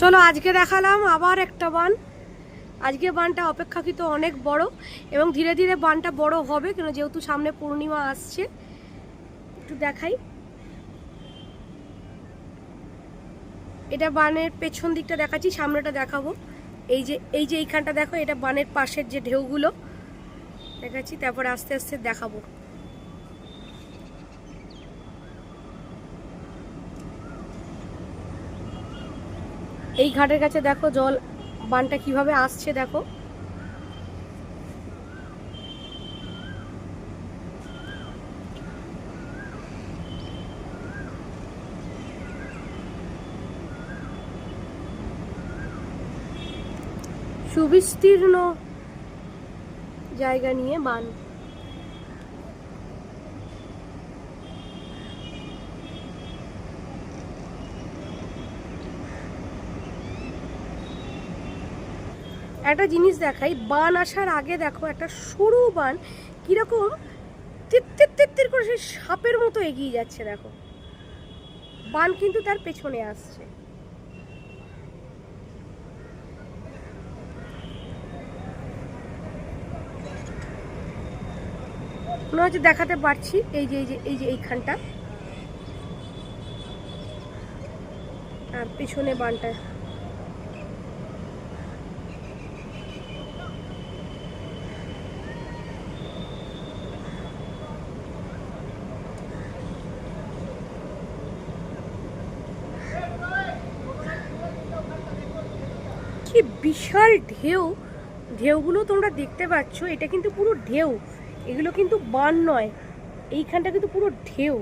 চলো আজকে দেখালাম আবার একটা বান। আজকে বানটা অপেক্ষাকৃত অনেক বড় এবং ধীরে ধীরে বানটা বড় হবে কেন যেহেতু সামনে পূর্ণিমা আসছে, একটু দেখাই। এটা বানের পেছন দিকটা দেখাচ্ছি, সামনেটা দেখাবো। এই যে এই যে এইখানটা দেখো, এটা বানের পাশের যে ঢেউগুলো, দেখাচ্ছি, তারপরে আস্তে আস্তে দেখাবো। এই ঘাটের কাছে দেখো জল বানটা কীভাবে আসছে দেখো। সুবিস্তীর্ণ জায়গা নিয়ে বান। একটা জিনিস দেখাই, বান আসার আগে দেখো একটা সরু বান কীরকম তিত্তির তিত্তির করে সেই সাপের মতো এগিয়ে যাচ্ছে, দেখো। বান কিন্তু তার পেছনে আসছে। মনে হচ্ছে দেখাতে পারছি, এই যে এই যে এই যে এইখানটা। আর পেছনে বানটা কি বিশাল ঢেউ। ঢেউগুলো তোমরা দেখতে পাচ্ছ, এটা কিন্তু পুরো ঢেউ। এগুলো কিন্তু বান নয়, এইখানটা কিন্তু পুরো ঢেউ।